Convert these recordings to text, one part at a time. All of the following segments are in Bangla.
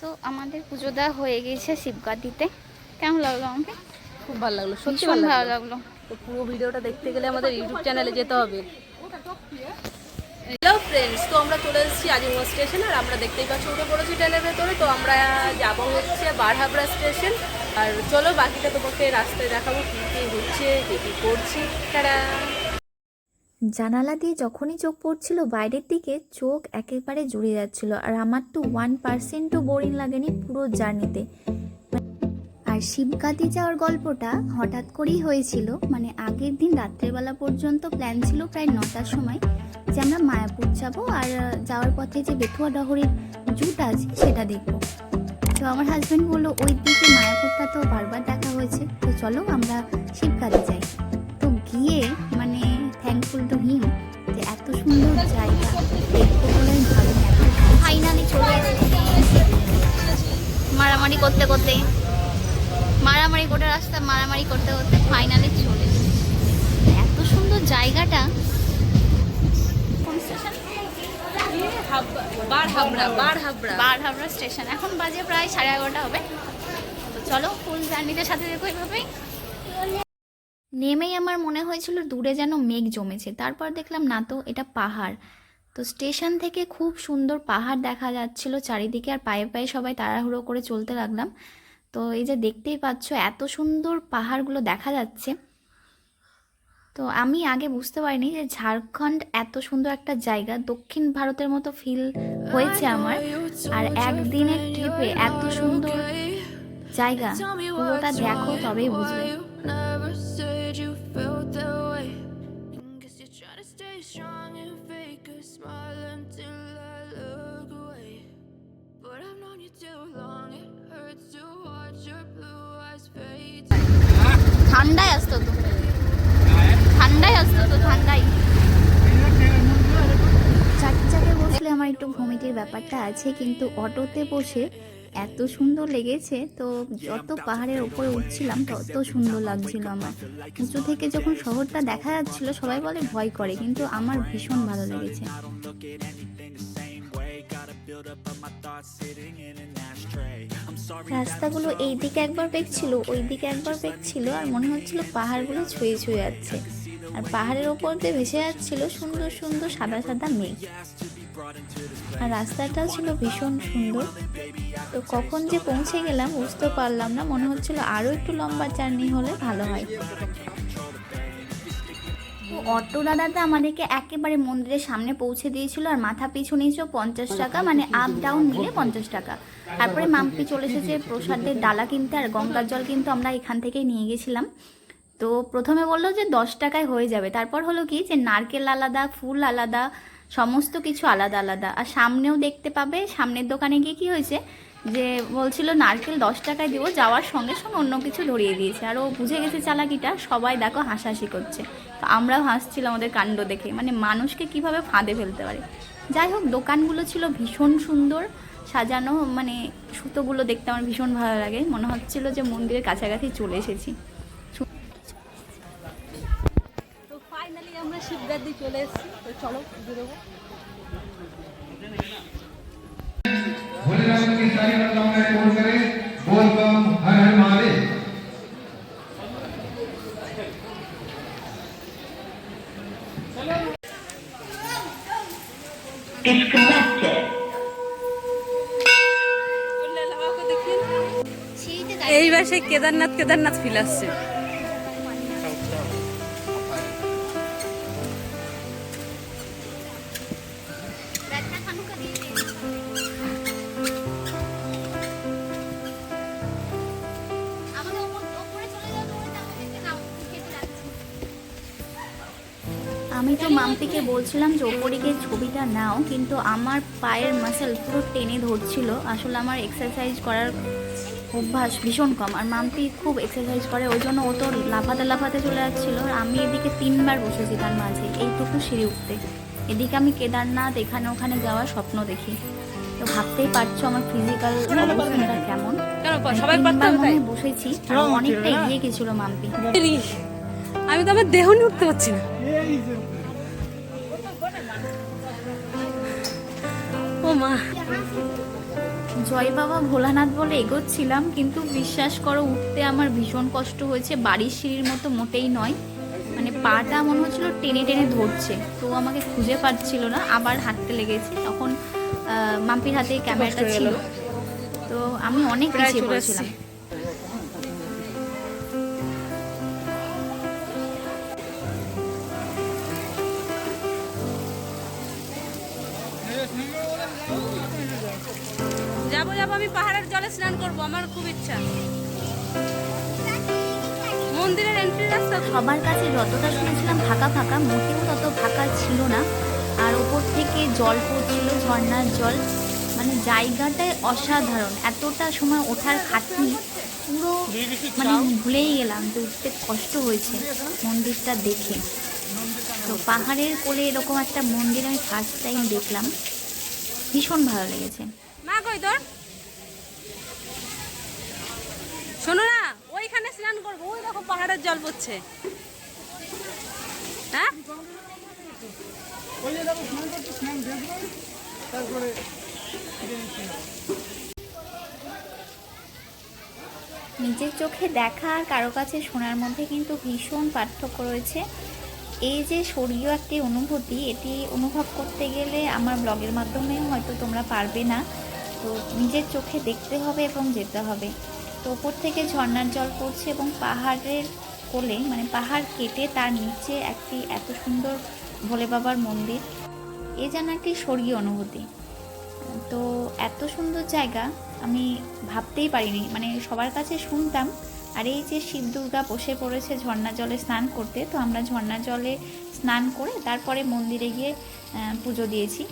তো আমাদের পুজো দেওয়া হয়ে গেছে শিবগাদিতে। কেমন লাগল আমাকে? খুব ভালো লাগল সত্যি ভীষণ ভালো লাগল। তো পুরো ভিডিওটা দেখতে গেলে আমাদের ইউটিউব চ্যানেলে যেতে হবে। হ্যালো ফ্রেন্ডস তো আমরা চলে এসেছি আজিমগঞ্জ স্টেশন আর আমরা দেখতেই পাচ্ছি উঠে পড়েছি ট্রেনের ভেতরে। তো আমরা যাব হচ্ছে বারহাবড়া স্টেশন আর চলো বাকিটা তোমাকে রাস্তায় দেখাবো কী কী হচ্ছে কী কী করছি। তারা জানালা দিয়ে যখনই চোখ পড়ছিল, বাইরের দিকে চোখ একেবারে জুড়ে যাচ্ছিল। আর আমার তো ওয়ান পার্সেন্টও বোরিং লাগেনি পুরো জার্নিতে আর শিবগাদি যাওয়ার গল্পটা হঠাৎ করেই হয়েছিল মানে আগের দিন রাত্রেবেলা পর্যন্ত প্ল্যান ছিল প্রায় নটার সময় যে আমরা মায়াপুর যাব আর যাওয়ার পথে যে বেথুয়া ডহরের জুট আছে সেটা দেখব। তো আমার হাজব্যান্ড বলল, ওই দিকে মায়াপুরটা তো বারবার দেখা হয়েছে। তো চলো আমরা শিবগাদি যাই। তো গিয়ে টু হিম যে এত সুন্দর জায়গা দেখব বলে আমি ভাবিনি ফাইনালি চলে এসেছি। মারামারি করতে করতে মারামারি গোটা রাস্তা মারামারি করতে করতে ফাইনালি চলে এসেছি। এত সুন্দর জায়গাটা। কোন স্টেশন বার হাবড়া বার হাবড়া। স্টেশন এখন বাজে প্রায় সাড়ে এগারোটা হবে। তো চলো ফুল জার্নিতে সাথে দেখো এইভাবেই নেমেই আমার মনে হয়েছিল দূরে যেন মেঘ জমেছে। তারপর দেখলাম, না তো, এটা পাহাড়। তো স্টেশন থেকে খুব সুন্দর পাহাড় দেখা যাচ্ছিল চারিদিকে আর পায়ে পায়ে সবাই তাড়াহুড়ো করে চলতে লাগলাম। তো এই যে দেখতেই পাচ্ছ, এত সুন্দর পাহাড়গুলো দেখা যাচ্ছে। তো আমি আগে বুঝতে পারিনি যে ঝাড়খণ্ড এত সুন্দর একটা জায়গা, দক্ষিণ ভারতের মতো ফিল হয়েছে আমার। আর একদিনের ট্রিপে এত সুন্দর জায়গা, পুরোটা দেখো তবেই বুঝবে। ঠান্ডায় আসতো তো। ঠান্ডায় আসতো তো, ঠান্ডায়। চারটে চাকায় বসলে আমার একটু ভমিটির ব্যাপারটা আছে, কিন্তু অটোতে বসে এত সুন্দর লেগেছে, তো যত পাহাড়ের ওপরে উঠছিলাম তত সুন্দর লাগছিল আমার। উঁচু থেকে যখন শহরটা দেখা যাচ্ছিল, সবাই বলে ভয় করে, কিন্তু আমার ভীষণ ভালো লেগেছে। রাস্তাগুলো এই দিকে একবার বেগ ছিল ওই দিকে একবার বেগ ছিল আর মনে হচ্ছিল পাহাড়গুলো ছুঁয়ে ছুঁয়ে যাচ্ছে। আর পাহাড়ের ওপর দিয়ে ভেসে যাচ্ছিল সুন্দর সুন্দর সাদা সাদা মেঘ। আর রাস্তাটাও ছিল ভীষণ সুন্দর। তো কখন যে পৌঁছে গেলাম বুঝতে পারলাম না, মনে হচ্ছিল আরও একটু লম্বা জার্নি হলে ভালো হয়। তো অটো দাদাটা আমাদেরকে একেবারে মন্দিরের সামনে পৌঁছে দিয়েছিল আর মাথা পিছু নিয়েছিল পঞ্চাশ টাকা মানে আপ ডাউন মিলে পঞ্চাশ টাকা। তারপরে মাম্পি চলে এসেছে প্রসাদের ডালা কিনতে আর গঙ্গার জল কিন্তু আমরা এখান থেকেই নিয়ে গেছিলাম। তো প্রথমে বলল যে দশ টাকায় হয়ে যাবে, তারপর হলো কি যে নারকেল আলাদা, ফুল আলাদা, সমস্ত কিছু আলাদা আলাদা। আর সামনেও দেখতে পাবে, সামনের দোকানে গিয়ে কি হয়েছে যে বলছিল নারকেল দশ টাকায় দিব, যাওয়ার সঙ্গে সঙ্গে অন্য কিছু ধরিয়ে দিয়েছে। আর ও বুঝে গেছে চালাকিটা, সবাই দেখো হাসাহাসি করছে। তো আমরাও হাসছিলাম আমাদের কাণ্ড দেখে। মানে মানুষকে কীভাবে ফাঁদে ফেলতে পারে। যাই হোক দোকানগুলো ছিল ভীষণ সুন্দর। সাজানো মানে সুতোগুলো দেখতে আমার ভীষণ ভালো লাগে। মনে হচ্ছিল যে মন্দিরের কাছাকাছি চলে এসেছি। তো ফাইনালি আমরা শিবগাদি চলে এসেছি। তো চলো বেরোবো কেদারনাথ কেদারনাথ ফিল আসছে। আমি তো মাম্পিকে বলছিলাম যে ওপরে গিয়ে ছবিটা নাও, কিন্তু আমার পায়ের মাসেল পুরো টেনে ধরছিল। আসলে আমার এক্সারসাইজ করার অভ্যাস ভীষণ কম। আর মাম্পি খুব এক্সারসাইজ করে ওই জন্য ও তো লাফাতে লাফাতে চলে যাচ্ছিল। আর আমি এদিকে তিনবার বসেছি তার মাঝে এইটুকু সিঁড়ি উঠতে। এদিকে আমি কেদারনাথ এখানে ওখানে যাওয়ার স্বপ্ন দেখি। তো ভাবতেই পারছ আমার ফিজিক্যাল অবস্থাটা কেমন? মানে সবাই বসেছি আর অনেকটা এগিয়ে গেছিল মাম্পি। আমি তো আমার দেহ নিয়ে উঠতে পারছি না। ও মা জয় বাবা ভোলানাথ বলে এগোচ্ছিলাম কিন্তু বিশ্বাস করো উঠতে আমার ভীষণ কষ্ট হয়েছে। বাড়ির সিঁড়ির মতো মোটেই নয়। মানে পাটা মনে হচ্ছিল টেনে টেনে ধরছে তো আমাকে খুঁজে পাচ্ছিল না আবার হাঁটতে লেগেছে। তখন মাম্পির হাতে ক্যামেরাটা ছিল। তো আমি অনেক কিছু পিছিয়ে পড়েছিলাম। যাব আমি পাহাড়ের জলে স্নান করব আমার খুব ইচ্ছা। মন্দিরের এন্ট্রি রাস্তা সবার কাছে যতটা শুনেছিলাম ফাঁকা ফাঁকা মোটেও তত ফাঁকা ছিল না। আর ওপর থেকে জল পড়ছিল ঝর্ণার জল। মানে জায়গাটায় অসাধারণ এতটা সময় ওঠার খাটনি। পুরো মানে ভুলেই গেলাম যে উঠতে কষ্ট হয়েছে মন্দিরটা দেখে। তো পাহাড়ের কোলে এরকম একটা মন্দির আমি ফার্স্ট টাইম দেখলাম। ভীষণ ভালো লেগেছে। মা কই তোর? শোনো না, ওইখানে স্নান করব, ওই দেখো পাহাড়ের জল পড়ছে। হ্যাঁ? নিজের চোখে দেখা আর কারও কাছে শোনার মধ্যে কিন্তু ভীষণ পার্থক্য রয়েছে। এই যে স্বর্গীয় একটি অনুভূতি, এটি অনুভব করতে গেলে আমার ব্লগের মাধ্যমে হয়তো তোমরা পারবে না। তো নিজের চোখে দেখতে হবে এবং যেতে হবে। তো ওপর থেকে ঝর্ণার জল পড়ছে এবং পাহাড়ের কোলে মানে পাহাড় কেটে তার নিচে একটি এত সুন্দর ভোলে বাবার মন্দির। এ যেন একটি স্বর্গীয় অনুভূতি। তো এত সুন্দর জায়গা আমি ভাবতেই পারিনি। মানে সবার কাছে শুনতাম, আর এই যে শিব দুর্গা বসে পড়েছে ঝর্ণা জলে স্নান করতে, তো আমরা ঝর্ণা জলে স্নান করে তারপরে মন্দিরে গিয়ে পুজো দিয়েছি।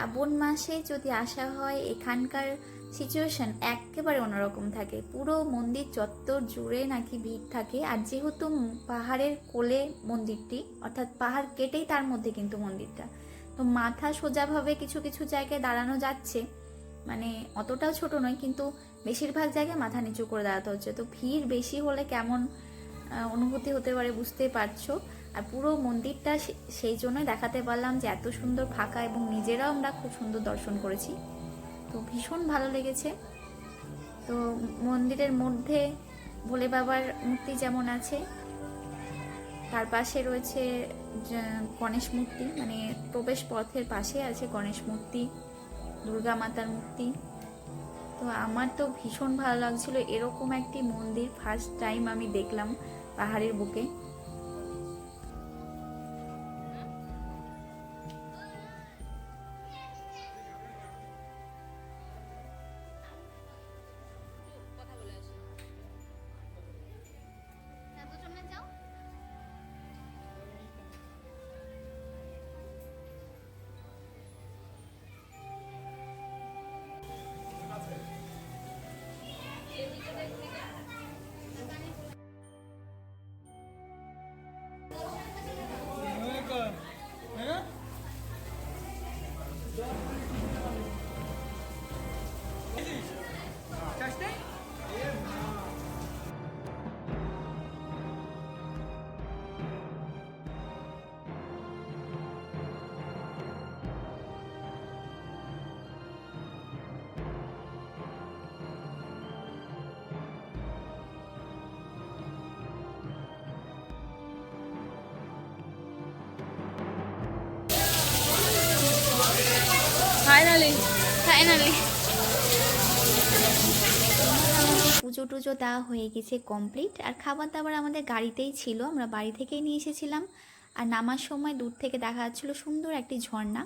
শ্রাবণ মাসে যদি আসা হয়, এখানকার সিচুয়েশন একেবারে অন্যরকম থাকে। পুরো মন্দির চত্বর জুড়ে নাকি ভিড় থাকে। আর যেহেতু পাহাড়ের কোলে মন্দিরটি, অর্থাৎ পাহাড় কেটেই তার মধ্যে কিন্তু মন্দিরটা। তো মাথা সোজাভাবে কিছু কিছু জায়গায় দাঁড়ানো যাচ্ছে। মানে অতটাও ছোট নয়, কিন্তু বেশিরভাগ জায়গায় মাথা নিচু করে দাঁড়াতে হচ্ছে। তো ভিড় বেশি হলে কেমন অনুভূতি হতে পারে, বুঝতেই পারছ। আর পুরো মন্দিরটা সেই জন্যই দেখাতে পারলাম যে এত সুন্দর ফাঁকা এবং নিজেরাও আমরা খুব সুন্দর দর্শন করেছি। তো ভীষণ ভালো লেগেছে। তো মন্দিরের মধ্যে ভোলে বাবার মূর্তি যেমন আছে, তার পাশে রয়েছে গণেশ মূর্তি মানে প্রবেশ পথের পাশে আছে গণেশ মূর্তি, দুর্গা মাতার মূর্তি। তো আমার তো ভীষণ ভালো লাগছিল, এরকম একটি মন্দির ফার্স্ট টাইম আমি দেখলাম। পাহাড়ের বুকে। ফাইনালি ফাইনালি পুজো টুজো দেওয়া হয়ে গেছে কমপ্লিট আর খাবার দাবার আমাদের গাড়িতেই ছিল। আমরা বাড়ি থেকেই নিয়ে এসেছিলাম। আর নামার সময় দূর থেকে দেখা যাচ্ছিল সুন্দর একটি ঝর্ণা।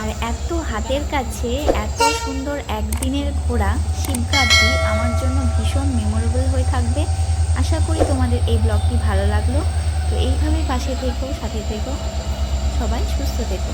আর এত হাতের কাছে এত সুন্দর একদিনের ঘোরা শিবরাত্রি আমার জন্য ভীষণ মেমোরেবল হয়ে থাকবে। আশা করি তোমাদের এই ব্লগটি ভালো লাগল। তো এইভাবেই পাশে থেকো সাথে থেকো সবাই সুস্থ থেকো।